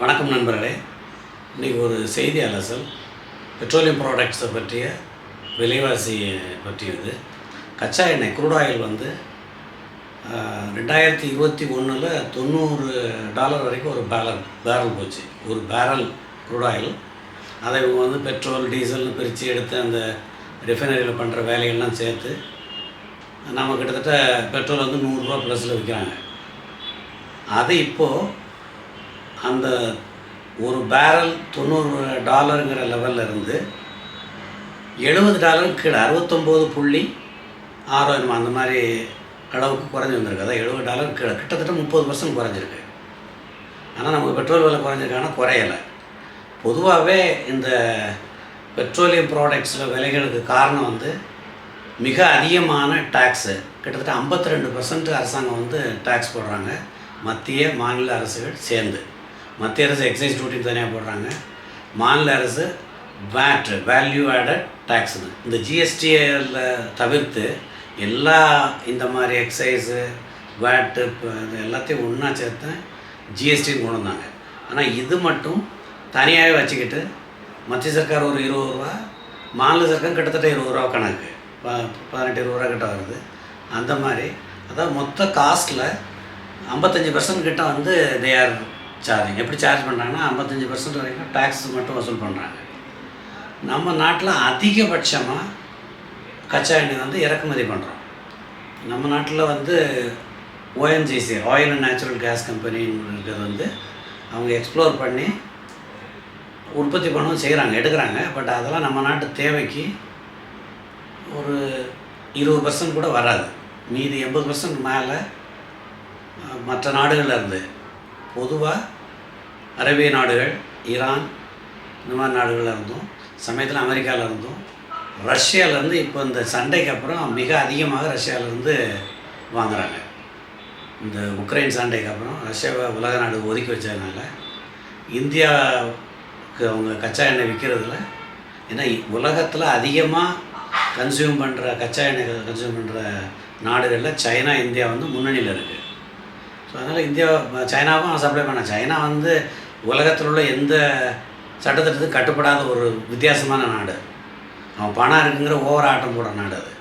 வணக்கம் நண்பர்களே. இன்றைக்கி ஒரு செய்தி அலசல் பெட்ரோலியம் ப்ராடக்ட்ஸை பற்றிய விலைவாசி பற்றியது. கச்சா எண்ணெய் குரூட் ஆயில் வந்து ரெண்டாயிரத்தி இருபத்தி ஒன்றில் தொண்ணூறு டாலர் வரைக்கும் ஒரு பேரல் பேரல் போச்சு. ஒரு பேரல் குரூட் ஆயில் அதை இவங்க வந்து பெட்ரோல் டீசல்னு பிரித்து எடுத்து அந்த ரிஃபைனரியில் பண்ணுற வேலைகள்லாம் சேர்த்து நம்ம கிட்டத்தட்ட பெட்ரோல் வந்து நூறுரூவா ப்ளஸில் விற்கிறாங்க அது இப்போது அந்த ஒரு பேரல் தொண்ணூறு டாலருங்கிற லெவலில் இருந்து எழுபது டாலருக்கு கீழே அறுபத்தொம்போது புள்ளி ஆறோ அந்த மாதிரி அளவுக்கு குறைஞ்சி வந்திருக்கு. அதான் எழுபது டாலர் கீழே. கிட்டத்தட்ட முப்பது பர்சன்ட் குறைஞ்சிருக்கு. ஆனால் நமக்கு பெட்ரோல் விலை குறைஞ்சிருக்காங்கன்னா குறையலை. பொதுவாகவே இந்த பெட்ரோலியம் ப்ராடக்ட்ஸில் விலைகளுக்கு காரணம் வந்து மிக அதிகமான டேக்ஸு கிட்டத்தட்ட 52% ரெண்டு பர்சன்ட் அரசாங்கம் வந்து டேக்ஸ் போடுறாங்க. மத்திய மாநில அரசுகள் சேர்ந்து. மத்திய அரசு எக்ஸைஸ் டியூட்டி தனியாக போடுறாங்க. மாநில அரசு வேட் வேல்யூ ஆடட் டேக்ஸ்னு இந்த ஜிஎஸ்டியில் தவிர்த்து எல்லா இந்த மாதிரி எக்ஸைஸு வேட்டு இப்போ இது எல்லாத்தையும் ஒன்றா சேர்த்து ஜிஎஸ்டின்னு கொண்டு வந்தாங்க ஆனால் இது மட்டும் தனியாகவே வச்சுக்கிட்டு மத்திய சர்க்கார் ஒரு இருபது ரூபா மாநில சர்க்கார் கிட்டத்தட்ட இருபது ரூபா கணக்கு. ப பதினெட்டு இருபது ரூபா கிட்ட வருது. அந்த மாதிரி. அதாவது மொத்த காஸ்ட்டில் ஐம்பத்தஞ்சு பர்சன்ட் கிட்ட வந்து தே ஆர் சார்ஜிங் எப்படி சார்ஜ் பண்ணுறாங்கன்னா ஐம்பத்தஞ்சு பர்சன்ட் வரைக்கும் டேக்ஸ் மட்டும் வசூல் பண்ணுறாங்க நம்ம நாட்டில் அதிகபட்சமாக கச்சா எண்ணெய் வந்து இறக்குமதி பண்ணுறோம் நம்ம நாட்டில் வந்து ONGC oil and natural gas கம்பெனிங்கிறது வந்து அவங்க எக்ஸ்ப்ளோர் பண்ணி உற்பத்தி பண்ணவும் செய்கிறாங்க எடுக்கிறாங்க. பட் அதெல்லாம் நம்ம நாட்டு தேவைக்கு ஒரு இருபது பர்சன்ட் கூட வராது. மீதி எண்பது பர்சன்ட் மேலே மற்ற நாடுகளில் இருந்து பொதுவாக அரேபிய நாடுகள் ஈரான் இந்த மாதிரி நாடுகளில் இருந்தும் சமயத்தில் அமெரிக்காவில் இருந்தும் ரஷ்யாவிலேருந்து இப்போ இந்த சண்டைக்கு அப்புறம் மிக அதிகமாக ரஷ்யாவிலேருந்து வாங்குகிறாங்க இந்த உக்ரைன் சண்டைக்கு அப்புறம் ரஷ்யாவை உலக நாடு ஒதுக்கி வச்சதுனால இந்தியாவுக்கு அவங்க கச்சா எண்ணெய் விற்கிறதுல ஏன்னா உலகத்தில் அதிகமாக கன்சியூம் பண்ணுற கச்சா எண்ணெய் கன்சியூம் பண்ணுற நாடுகளில் சைனா இந்தியா வந்து முன்னணியில் இருக்குது ஸோ அதனால் இந்தியா சைனாவும் சப்ளை பண்ண சைனா வந்து உலகத்தில் உள்ள எந்த சட்டத்திட்டத்துக்கும் கட்டுப்படாத ஒரு வித்தியாசமான நாடு. அவன் பணம் இருக்குங்கிற ஓவர் ஆட்டம் போடுற நாடு அது.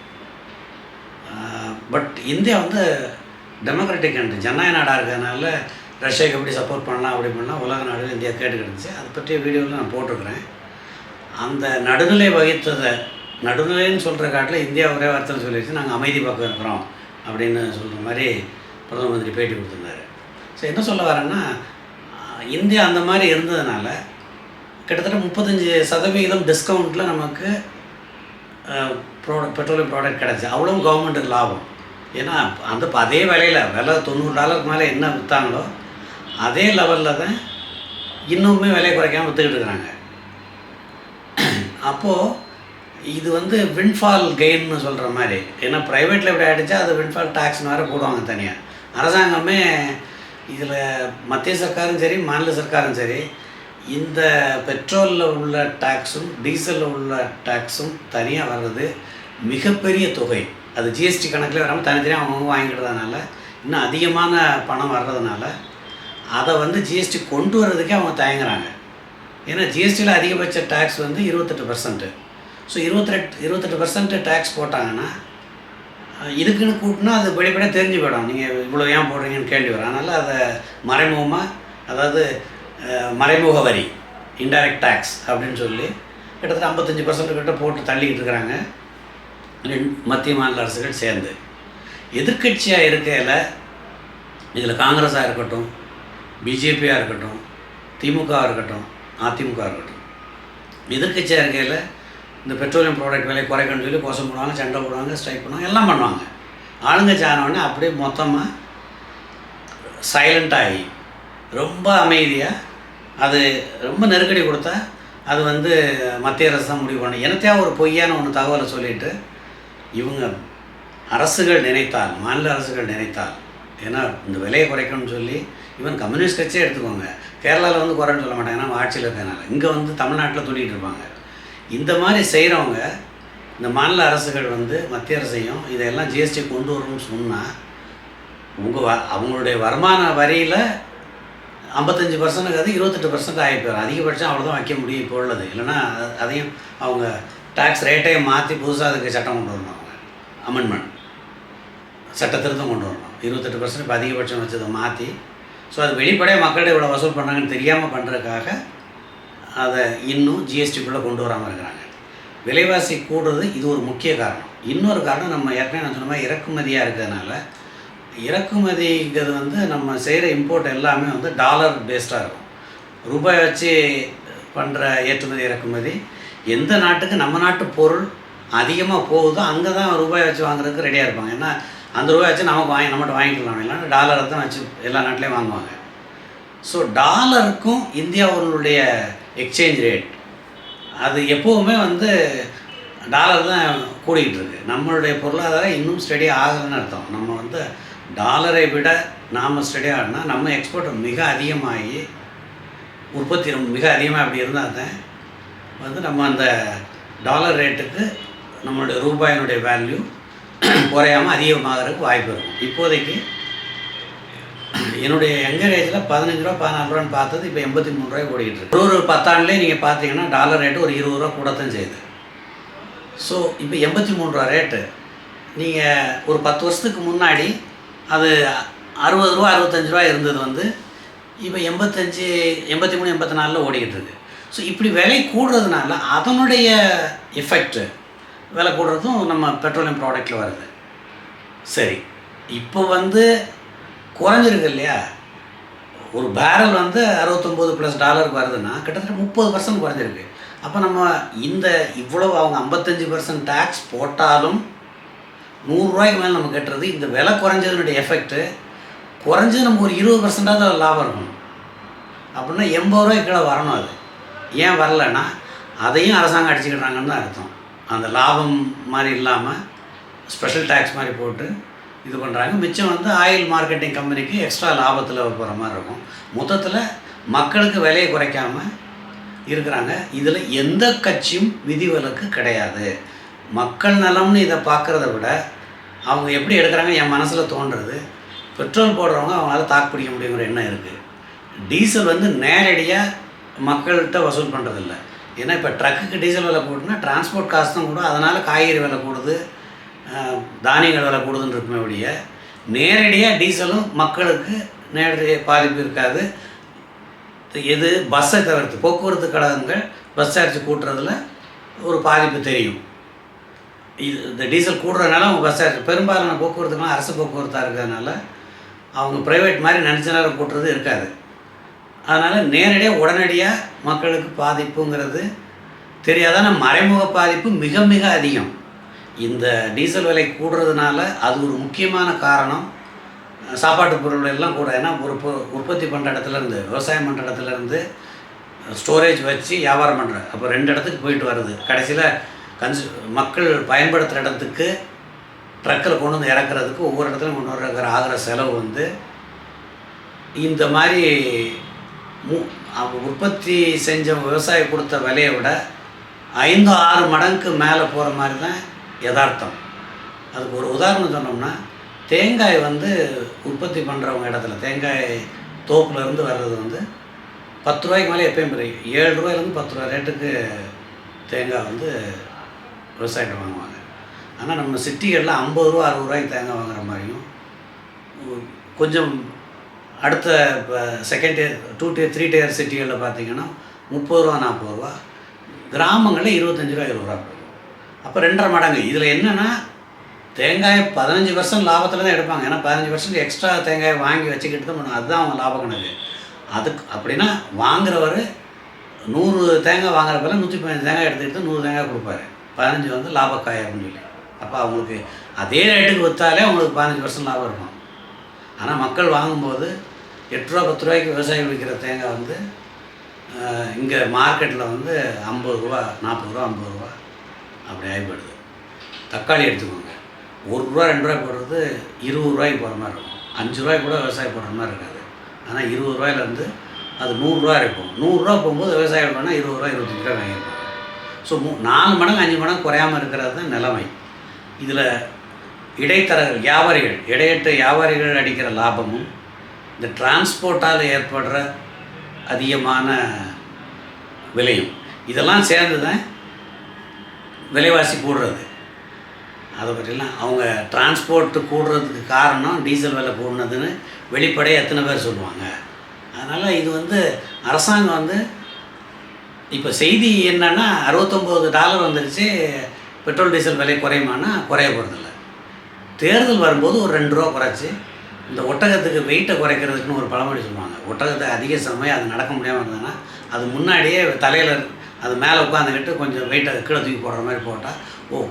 பட் இந்தியா வந்து டெமோக்ராட்டிக் கண்ட்ரி ஜனநாயக நாடாக இருக்கிறதுனால ரஷ்யாவுக்கு எப்படி சப்போர்ட் பண்ணலாம் அப்படி பண்ணலாம் உலக நாடுகள் இந்தியா கேட்டுக்கிடுச்சு. அதை பற்றிய வீடியோவில் நான் போட்டிருக்கிறேன். அந்த நடுநிலை வகித்ததை நடுநிலைன்னு சொல்கிற காட்டில் இந்தியா ஒரே வார்த்தையில் சொல்லிடுச்சு. நாங்கள் அமைதி பக்கம் இருக்கிறோம் அப்படின்னு சொல்கிற மாதிரி பிரதம மந்திரி பேட்டி கொடுத்துருந்தாரு. ஸோ என்ன சொல்ல வரேன்னா இந்தியா அந்த மாதிரி இருந்ததுனால கிட்டத்தட்ட முப்பத்தஞ்சு சதவிகிதம் டிஸ்கவுண்ட்டில் நமக்கு ப்ராடக்ட் பெட்ரோலியம் ப்ராடக்ட் கிடச்சி. அவ்வளோ கவர்மெண்ட்டுக்கு லாபம். ஏன்னா அந்த அதே விலையில் விலை தொண்ணூறு டாலருக்கு மேலே என்ன விற்றாங்களோ அதே லெவலில் தான் இன்னுமே விலையை குறைக்காமல் விற்றுக்கிட்டு இருக்கிறாங்க. அப்போது இது வந்து விண்ட்ஃபால் கெயின்னு சொல்கிற மாதிரி. ஏன்னா ப்ரைவேட்டில் இப்படி ஆகிடுச்சா அது விண்ட்ஃபால் டேக்ஸ் வேறு போடுவாங்க தனியாக அரசாங்கமே இதில் மத்திய சர்க்காரும் சரி மாநில சர்க்காரும் சரி இந்த பெட்ரோலில் உள்ள டேக்ஸும் டீசலில் உள்ள டேக்ஸும் தனியாக வர்றது மிகப்பெரிய தொகை. அது ஜிஎஸ்டி கணக்கில் வராமல் தனித்தனியாக அவங்கவுங்க வாங்கிக்கிறதுனால இன்னும் அதிகமான பணம் வர்றதுனால அதை வந்து ஜிஎஸ்டி கொண்டு வர்றதுக்கே அவங்க தயங்குறாங்க. ஏன்னா ஜிஎஸ்டியில் அதிகபட்ச டேக்ஸ் வந்து இருபத்தெட்டு பர்சன்ட்டு ஸோ இருபத்தெட்டு இருபத்தெட்டு பர்சன்ட் டேக்ஸ் போட்டாங்கன்னா இதுக்குன்னு கூட்டினா அது வெளிப்படையாக தெரிஞ்சு போயிடும். நீங்கள் இவ்வளோ ஏன் போடுறீங்கன்னு கேள்வி வரும். அதனால் அதை மறைமுகமாக அதாவது மறைமுக வரி இன்டைரக்ட் டேக்ஸ் அப்படின்னு சொல்லி கிட்டத்தட்ட ஐம்பத்தஞ்சு பர்சன்ட் கிட்ட போட்டு தள்ளிக்கிட்டு இருக்கிறாங்க. மத்திய மாநில அரசுகள் சேர்ந்து. எதிர்க்கட்சியாக இருக்கையில் இதில் காங்கிரஸாக இருக்கட்டும் பிஜேபியாக இருக்கட்டும் திமுகவாக இருக்கட்டும் அதிமுக இருக்கட்டும் எதிர்க்கட்சியாக இருக்கையில் இந்த பெட்ரோலியம் ப்ராடக்ட் விலை குறைக்கணும்னு சொல்லி கோஷம் போடுவாங்க சண்டை போடுவாங்க ஸ்ட்ரைக் பண்ணுவாங்க எல்லாம் பண்ணுவாங்க. ஆளுங்க ஆனவுடனே அப்படியே மொத்தமாக சைலண்ட்டாகி ரொம்ப அமைதியாக அது ரொம்ப நெருக்கடி கொடுத்தா அது வந்து மத்திய அரசு தான் முடிவு பண்ணணும் எனத்தையாக ஒரு பொய்யான ஒன்று தகவலை சொல்லிவிட்டு இவங்க அரசுகள் நினைத்தால் மாநில அரசுகள் நினைத்தால் ஏன்னா இந்த விலையை குறைக்கணும்னு சொல்லி ஈவன் கம்யூனிஸ்ட் கட்சியே எடுத்துக்கோங்க. கேரளாவில் வந்து குறைன்னு சொல்ல மாட்டாங்க ஏன்னா ஆட்சியில் இருக்கிறதுனால. இங்கே வந்து தமிழ்நாட்டில் துணிகிட்டு இருப்பாங்க. இந்த மாதிரி செய்கிறவங்க இந்த மாநில அரசுகள் வந்து மத்திய அரசையும் இதெல்லாம் ஜிஎஸ்டி கொண்டு வரணும்னு சொன்னால் உங்கள் வ அவங்களுடைய வருமான வரியில் ஐம்பத்தஞ்சு பர்சன்ட்டுக்கு அது இருபத்தெட்டு பர்சன்ட் ஆகி போயிடும் அதிகபட்சம் அவ்வளோதான் வைக்க முடியும் இப்போ உள்ளது. இல்லைன்னா அதையும் அவங்க டேக்ஸ் ரேட்டையும் மாற்றி புதுசாக அதுக்கு சட்டம் கொண்டு வரணும். அவங்க அமெண்ட்மெண்ட் சட்டத்திருத்தம் கொண்டு வரணும். இருபத்தெட்டு பர்சன்ட் இப்போ அதிகபட்சம் வச்சதை மாற்றி ஸோ அது வெளிப்படையாக மக்கள்கிட்ட இவ்வளோ வசூல் பண்ணாங்கன்னு தெரியாமல் பண்ணுறதுக்காக அதை இன்னும் ஜிஎஸ்டிக்குள்ளே கொண்டு வராமல் இருக்கிறாங்க. விலைவாசி கூடுறது இது ஒரு முக்கிய காரணம். இன்னொரு காரணம் நம்ம ஏற்கனவே நான் சொன்ன மாதிரி இறக்குமதியாக இருக்கிறதுனால இறக்குமதிங்கிறது வந்து நம்ம செய்கிற இம்போர்ட் எல்லாமே வந்து டாலர் பேஸ்டாக இருக்கும். ரூபாய் வச்சு பண்ணுற ஏற்றுமதி இறக்குமதி எந்த நாட்டுக்கு நம்ம நாட்டு பொருள் அதிகமாக போகுதோ அங்கே தான் ரூபாய் வச்சு வாங்குறதுக்கு ரெடியாக இருப்பாங்க. ஏன்னா அந்த ரூபாய் வச்சு நமக்கு வாங்கி நம்மகிட்ட வாங்கிக்கலாம் இல்லைன்னா டாலரை தான் வச்சு எல்லா நாட்டிலையும் வாங்குவாங்க. ஸோ டாலருக்கும் இந்தியாவுடைய எக்ஸ்சேஞ்ச் ரேட் அது எப்போவுமே வந்து டாலர் தான் கூடிக்கிட்டு இருக்கு நம்மளுடைய பொருளாதாரம் இன்னும் ஸ்டடி ஆகலைன்னு அர்த்தம். நம்ம வந்து டாலரை விட நாம் ஸ்டடி ஆகினா நம்ம எக்ஸ்போர்ட் மிக அதிகமாகி உற்பத்தி ரொம்ப மிக அதிகமாக அப்படி இருந்தால் தான் வந்து நம்ம அந்த டாலர் ரேட்டுக்கு நம்மளுடைய ரூபாயினுடைய வேல்யூ குறையாமல் அதிகமாகிறதுக்கு வாய்ப்பு இருக்கும். இப்போதைக்கு என்னுடைய யங்கர் ஏஜில் பதினஞ்சு ரூபா பதினாலு ரூபான்னு பார்த்தது இப்போ எண்பத்தி மூணு ரூபாய் ஓடிக்கிட்டு இருக்கு. ஒரு ஒரு பத்தாண்டுலேயே நீங்கள் பார்த்தீங்கன்னா டாலர் ரேட்டு ஒரு இருபது ரூபா கூடத்தான் செய்யுது. ஸோ இப்போ எண்பத்தி மூணு ரூபா ரேட்டு நீங்கள் ஒரு பத்து வருஷத்துக்கு முன்னாடி அது அறுபது ரூபா அறுபத்தஞ்சு ரூபா இருந்தது வந்து இப்போ எண்பத்தஞ்சு எண்பத்தி மூணு எண்பத்தி நாலில் ஓடிக்கிட்டு இருக்கு. ஸோ இப்படி விலை கூடுறதுனால அதனுடைய எஃபெக்ட் விலை கூடுறதும் நம்ம பெட்ரோலியம் ப்ராடக்ட்டில் வருது. சரி இப்போ வந்து குறைஞ்சிருக்கு இல்லையா? ஒரு பேரல் வந்து அறுபத்தொம்போது ப்ளஸ் டாலருக்கு வருதுன்னா கிட்டத்தட்ட முப்பது பர்சன்ட் குறைஞ்சிருக்கு. அப்போ நம்ம இந்த இவ்வளோ அவங்க ஐம்பத்தஞ்சு பர்சன்ட் டேக்ஸ் போட்டாலும் நூறுரூவாய்க்கு மேலே நம்ம கட்டுறது இந்த விலை குறைஞ்சதுனுடைய எஃபெக்ட்டு குறைஞ்சது நம்ம ஒரு இருபது பர்சன்டாக தான் லாபம் இருக்கணும். அப்படின்னா எண்பது ரூபாய்க்கு கீழே வரணும் அது. ஏன் வரலன்னா அதையும் அரசாங்கம் அடிச்சுக்கிட்டாங்கன்னு தான் அர்த்தம். அந்த லாபம் மாதிரி இல்லாமல் ஸ்பெஷல் டேக்ஸ் மாதிரி போட்டு இது பண்ணுறாங்க மிச்சம் வந்து ஆயில் மார்க்கெட்டிங் கம்பெனிக்கு எக்ஸ்ட்ரா லாபத்தில் போகிற மாதிரி இருக்கும். மொத்தத்தில் மக்களுக்கு விலையை குறைக்காமல் இருக்கிறாங்க. இதில் எந்த கட்சியும் விதிவிலக்கு கிடையாது. மக்கள் நலம்னு இதை பார்க்குறத விட அவங்க எப்படி எடுக்கிறாங்க என் மனசில் தோன்றுறது பெட்ரோல் போடுறவங்க அவங்களால தாக்கு பிடிக்க முடியுங்கிற எண்ணம் இருக்குது டீசல் வந்து நேரடியாக மக்கள்கிட்ட வசூல் பண்ணுறதில்ல ஏன்னா இப்போ ட்ரக்குக்கு டீசல் விலை கூடுனா டிரான்ஸ்போர்ட் தான் கூட அதனால் காய்கறி விலை கூடுது. தானியங்கள் விலை கூடுதுன்னு இருக்குமே ஒழிய நேரடியாக டீசலும் மக்களுக்கு நேரடியாக பாதிப்பு இருக்காது. எது பஸ்ஸை தவிர்த்து போக்குவரத்து கழகங்கள் பஸ் சார்ஜ் கூட்டுறதுல ஒரு பாதிப்பு தெரியும். இது இந்த டீசல் கூடுறதுனால அவங்க பஸ் சார்ஜ் பெரும்பாலான போக்குவரத்துக்கெல்லாம் அரசு போக்குவரத்தாக இருக்கிறதுனால அவங்க ப்ரைவேட் மாதிரி நினச்ச நேரம் கூட்டுறது இருக்காது. அதனால் நேரடியாக உடனடியாக மக்களுக்கு பாதிப்புங்கிறது தெரியாதான மறைமுக பாதிப்பு மிக மிக அதிகம். இந்த டீசல் விலை கூடுறதுனால அது ஒரு முக்கியமான காரணம். சாப்பாட்டு பொருள் எல்லாம் கூட ஏன்னா ஒரு பொ- உற்பத்தி பண்ணுற இடத்துலேருந்து விவசாயம் பண்ணுற இடத்துலேருந்து ஸ்டோரேஜ் வச்சு வியாபாரம் பண்ணுற அப்போ ரெண்டு இடத்துக்கு போயிட்டு வருது கடைசியில் கன்சு மக்கள் பயன்படுத்துகிற இடத்துக்கு ட்ரக்கில் கொண்டு வந்து இறக்குறதுக்கு ஒவ்வொரு இடத்துலையும் கொண்டு வர்ற ஆகிற செலவு வந்து இந்த மாதிரி மு உற்பத்தி செஞ்ச விவசாயி கொடுத்த விலையை விட ஐந்து ஆறு மடங்கு மேலே போகிற மாதிரி தான் யதார்த்தம். அதுக்கு ஒரு உதாரணம் சொன்னோம்னா தேங்காய் வந்து உற்பத்தி பண்ணுறவங்க இடத்துல தேங்காய் தோப்புலேருந்து வர்றது வந்து பத்து ரூபாய்க்கு மேலே எப்பயும் பெரிய ஏழு ரூபாயிலேருந்து பத்து ரூபாய் ரேட்டுக்கு தேங்காய் வந்து விவசாயிகிட்ட வாங்குவாங்க. ஆனால் நம்ம சிட்டிகளில் ஐம்பது ரூபா அறுபது ரூபாய்க்கு தேங்காய் வாங்குற மாதிரியும் கொஞ்சம் அடுத்த இப்போ second year two tier three tier சிட்டிகளில் பார்த்தீங்கன்னா முப்பது ரூபா நாற்பது ரூபா கிராமங்களில் இருபத்தஞ்சி ரூபா இருபது ரூபா. அப்போ ரெண்டரை மடங்கு. இதில் என்னென்னா தேங்காய் பதினஞ்சு பர்சன்ட் லாபத்தில் தான் எடுப்பாங்க. ஏன்னா பதினஞ்சு பர்சன்ட் எக்ஸ்ட்ரா தேங்காயை வாங்கி வச்சுக்கிட்டு தான் பண்ணுவாங்க. அதுதான் அவங்க லாப கணக்கு. அதுக்கு அப்படின்னா வாங்குறவர் நூறு தேங்காய் வாங்குறப்பல நூற்றி பதினஞ்சு தேங்காய் எடுத்துக்கிட்டு நூறு தேங்காய் கொடுப்பாரு. பதினஞ்சு வந்து லாபக்காய் அப்படின்னு சொல்லி. அப்போ அவங்களுக்கு அதே ரேட்டுக்கு விற்றாலே அவங்களுக்கு பதினஞ்சு பர்சன்ட் லாபம் இருக்கும். ஆனால் மக்கள் வாங்கும்போது எட்டு ரூபா பத்து ரூபாய்க்கு விவசாயம் விற்கிற தேங்காய் வந்து இங்கே மார்க்கெட்டில் வந்து ஐம்பது ரூபா நாற்பது ரூபா ஐம்பது ரூபா. அப்படி ஆகிப்படுது தக்காளி எடுத்துக்கோங்க. ஒரு ரூபா ரெண்டு ரூபாய் போடுறது இருபது ரூபாய்க்கு போகிற மாதிரி இருக்கும். அஞ்சு ரூபாய்க்கு கூட விவசாயம் போடுற மாதிரி இருக்காது. ஆனால் இருபது ரூபாயிலேருந்து அது நூறுரூவா இருக்கும் நூறுரூவா போகும்போது விவசாயம் பண்ணால் இருபது ரூபா இருபத்தஞ்சு ரூபா வாங்கியிருப்பாங்க ஸோ மூ நாலு மடங்கு அஞ்சு மடங்கு குறையாமல் இருக்கிறது தான் நிலைமை. இதில் இடைத்தரகர்கள் வியாபாரிகள் இடையற்ற வியாபாரிகள் அடிக்கிற லாபமும் இந்த டிரான்ஸ்போர்ட்டால் ஏற்படுற அதிகமான விலையும் இதெல்லாம் சேர்ந்து தான் விலைவாசி கூடுறது. அதை பற்றிலாம் அவங்க டிரான்ஸ்போர்ட்டு கூடுறதுக்கு காரணம் டீசல் விலை கூடுனதுன்னு வெளிப்படையாக எத்தனை பேர் சொல்லுவாங்க. அதனால் இது வந்து அரசாங்கம் வந்து இப்போ செய்தி என்னன்னா அறுபத்தொம்போது டாலர் வந்துருச்சு பெட்ரோல் டீசல் விலை குறையுமானா குறைய போகிறதில்ல தேர்தல் வரும்போது ஒரு ரெண்டு ரூபா குறைச்சி இந்த ஒட்டகத்துக்கு வெயிட்டை குறைக்கிறதுக்குன்னு ஒரு பழமொழி சொல்லுவாங்க. ஒட்டகத்தை அதிக சமயம் அது நடக்க முடியாமல் இருந்ததுன்னா அது முன்னாடியே தலையில் அது மேலே உட்காந்துக்கிட்டு கொஞ்சம் வெயிட்டை கீழே தூக்கி போடுற மாதிரி போட்டால் ஓ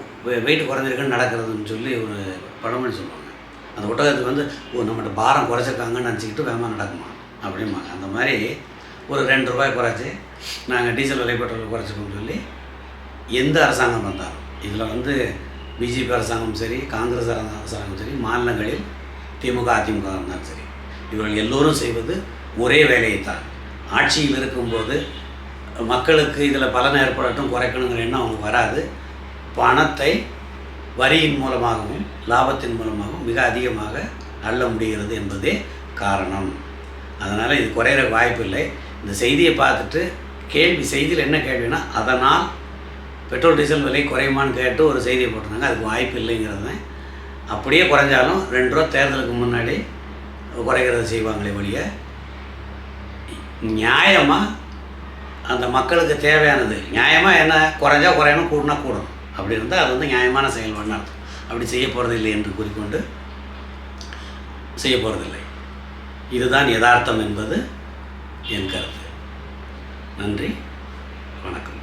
வெயிட் குறைஞ்சிருக்குன்னு நடக்கிறதுன்னு சொல்லி ஒரு பழமொழி சொல்லுவாங்க. அந்த ஒட்டகத்துக்கு வந்து ஓ நம்மகிட்ட பாரம் குறைச்சிருக்காங்கன்னு நினச்சிக்கிட்டு வேகமாக நடக்குமா? அப்படிம்பாங்க. அந்த மாதிரி ஒரு ரெண்டு ரூபாய் குறைச்சி நாங்கள் டீசல் விலை பெட்ரோல் குறைச்சிக்கோன்னு சொல்லி எந்த அரசாங்கம் வந்தாலும் இதில் வந்து பிஜேபி அரசாங்கம் சரி காங்கிரஸ் அரசாங்கம் சரி மாநிலங்களில் திமுக அதிமுக இருந்தாலும் சரி இவர்கள் எல்லோரும் செய்வது ஒரே வேலையைத்தான். ஆட்சியில் இருக்கும்போது மக்களுக்கு இதில் பலன் ஏற்படட்டும் குறைக்கணுங்கிற எண்ணம் அவங்களுக்கு வராது. பணத்தை வரியின் மூலமாகவும் லாபத்தின் மூலமாகவும் மிக அதிகமாக அள்ள முடிகிறது என்பதே காரணம். அதனால் இது குறையிற வாய்ப்பு இல்லை. இந்த செய்தியை பார்த்துட்டு கேள்வி செய்தியில் என்ன கேள்வினா அதனால் பெட்ரோல் டீசல் விலை குறையுமான்னு கேட்டு ஒரு செய்தியை போட்டிருந்தாங்க. அதுக்கு வாய்ப்பு இல்லைங்கிறது தான் அப்படியே குறைஞ்சாலும் ரெண்டு ரூபா தேர்தலுக்கு முன்னாடி குறைகிறத செய்வாங்களே ஒழிய நியாயமாக அந்த மக்களுக்கு தேவையானது நியாயமாக என்ன? குறைஞ்சா குறையணும் கூடனா கூடும் அப்படி இருந்தால் அது வந்து நியாயமான செயல்பாடுன்னு அர்த்தம். அப்படி செய்ய போகிறதில்லை என்று கூறிக்கொண்டு செய்ய போகிறதில்லை இதுதான் யதார்த்தம் என்பது என் கருத்து. நன்றி. வணக்கம்.